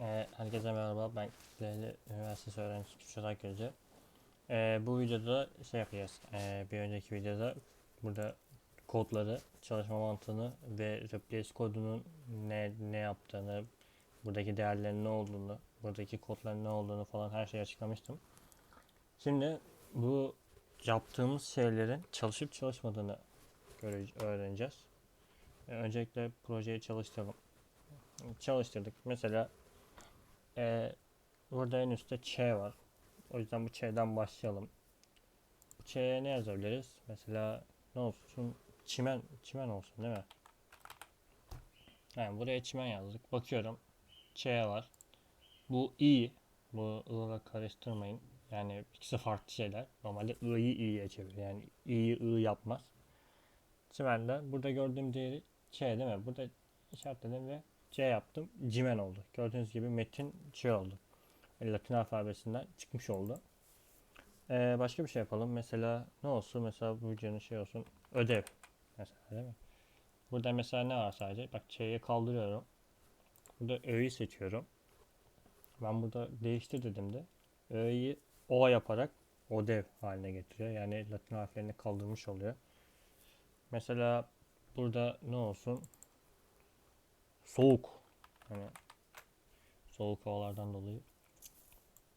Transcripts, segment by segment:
Ee, herkese merhaba. Ben Leyli Üniversitesi öğrencisi Kürşat Akgözü. Ee, bu videoda şey yapacağız. Ee, bir önceki videoda burada kodları, çalışma mantığını ve replace kodunun ne ne yaptığını, buradaki değerlerin ne olduğunu, buradaki kodların ne olduğunu falan her şeyi açıklamıştım. Şimdi bu yaptığımız şeylerin çalışıp çalışmadığını öğreneceğiz. Ee, öncelikle projeyi çalıştıralım. Çalıştırdık. Mesela ee, burada en üstte Ç var. O yüzden bu Ç'den başlayalım. Bu Ç'ye ne yazabiliriz? Mesela ne olsun? Çimen, çimen olsun değil mi? Yani buraya çimen yazdık. Bakıyorum. Ç var. Bu i. Bu i'la karıştırmayın. Yani ikisi farklı şeyler. Normalde i'yi i'ye çeviriyor. Yani i'yi i yapmaz. Çimende burada gördüğüm değeri Ç değil mi? Burada işaretledim ve C yaptım. Cimen oldu. Gördüğünüz gibi metin şey oldu. Latin alfabesinden çıkmış oldu. Ee, başka bir şey yapalım. Mesela ne olsun? Mesela bu videonun şey olsun. Ödev. Mesela değil mi? Burada mesela ne var sadece? Bak Ç'yi kaldırıyorum. Burada Ö'yü seçiyorum. Ben burada değiştir dediğimde Ö'yü O yaparak ödev haline getiriyor. Yani Latin harflerini kaldırmış oluyor. Mesela burada ne olsun? Soğuk. Hani soğuk havalardan dolayı.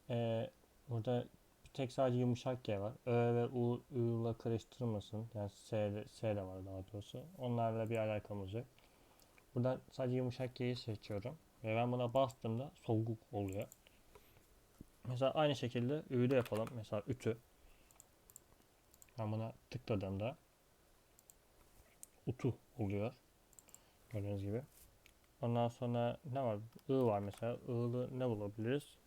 Ee, burada bir tek sadece yumuşak G var. Ö ve U, ile karıştırmasın. Yani S de, S de var daha doğrusu. Onlarla bir alakamız yok. Buradan sadece yumuşak G'yi seçiyorum. Ve ben buna bastığımda soğuk oluyor. Mesela aynı şekilde Ü'yü de yapalım. Mesela ütü. Ben buna tıkladığımda utu oluyor. Gördüğünüz gibi. Ondan sonra ne var? I var mesela. I'lı ne bulabiliriz?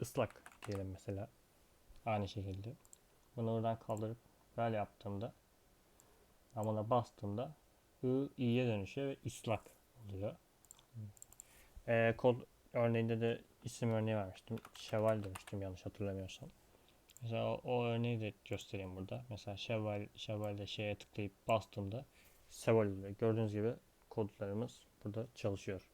Islak diyelim mesela. Aynı şekilde. Bunu oradan kaldırıp böyle yaptığımda ben buna bastığımda I i'ye dönüşüyor ve ıslak oluyor. Ee, kod örneğinde de isim örneği vermiştim. Şeval demiştim yanlış hatırlamıyorsam. Mesela o, o örneği de göstereyim burada. Mesela Şevval, Şevval'de şeye tıklayıp bastığımda Seval oluyor. Gördüğünüz gibi kodlarımız burada çalışıyor.